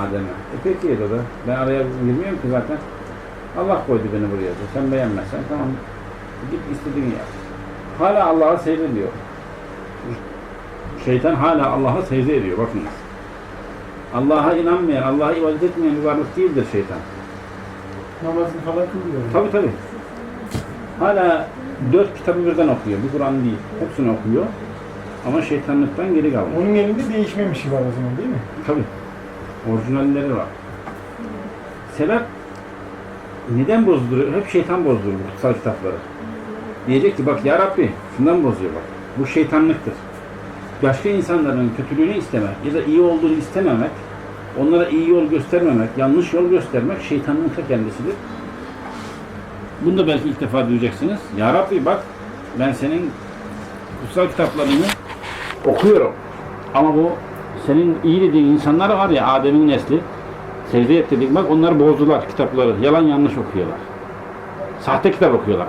Adem'e. E peki dedi. Ben araya girmiyorum ki zaten. Allah koydu beni buraya. dedi. Sen beğenmezsen tamam. Git istediğini yap. Hala Allah'a secde ediyor. Şeytan hala Allah'a secde ediyor. Bakınız. Allah'a inanmayan, Allah'a ibadet etmeyen bir varlık değildir şeytan. Namazını falan kılmıyor. Tabi tabi. Hala dört kitabı birden okuyor. Bir Kur'an değil. Hepsini okuyor. Ama şeytanlıktan geri kalmış. Onun elinde değişmemişi var o zaman değil mi? Tabi. Orijinalleri var. Sebep neden bozduruyor? Hep şeytan bozdurur bu kutsal kitapları. Diyecek ki bak ya Rabbi şundan bozuyor bak. Bu şeytanlıktır. Başka insanların kötülüğünü istemek ya da iyi olduğunu istememek, onlara iyi yol göstermemek, yanlış yol göstermek şeytanın ta kendisidir. Bunu da belki ilk defa duyacaksınız. Ya Rabbi bak ben senin kutsal kitaplarını okuyorum. Ama bu senin iyi dediğin insanlar var ya Adem'in nesli secde et dedik bak onları bozdular kitapları. Yalan yanlış okuyorlar. Sahte kitap okuyorlar.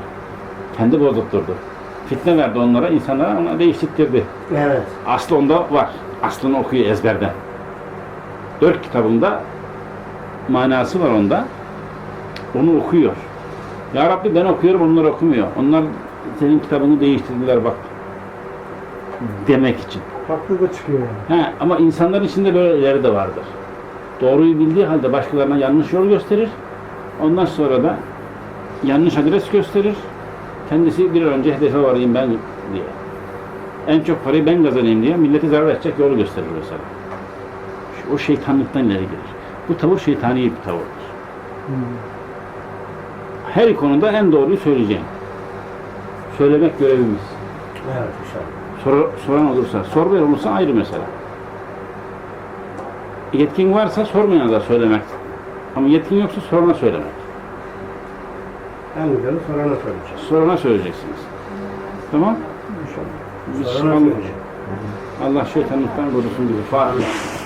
Kendi bozdurtturdu. Fitne verdi onlara, insanlara ona değiştirdi. Evet. Aslı onda var. Aslını okuyor ezberden. Dört kitabında manası var onda. Onu okuyor. Ya Rabbi ben okuyorum, onlar okumuyor. Onlar senin kitabını değiştirdiler bak. Demek için. Haklı da çıkıyor yani. He, ama insanların içinde böyleleri de vardır. Doğruyu bildiği halde başkalarına yanlış yol gösterir. Ondan sonra da yanlış adres gösterir. Kendisi bir an önce hedefe varayım ben diye. En çok parayı ben kazanayım diye milleti zarar edecek yolu gösterir mesela. O şeytanlıktan ileri gelir. Bu tavır şeytani bir tavırdır. Her konuda en doğruyu söyleyeceğim. Söylemek görevimiz. Evet inşallah. Sor, soran olursa, sormayan olursa ayrı mesele. Yetkin varsa sormayana da söylemek. Ama yetkin yoksa sorana söylemek. En güzeli sorana söyleyeceğiz. Sorana söyleyeceksiniz. Tamam? İnşallah. Sorana söyleyeceğiz. Allah şeytanlıktan korusun bizi. Fatiha.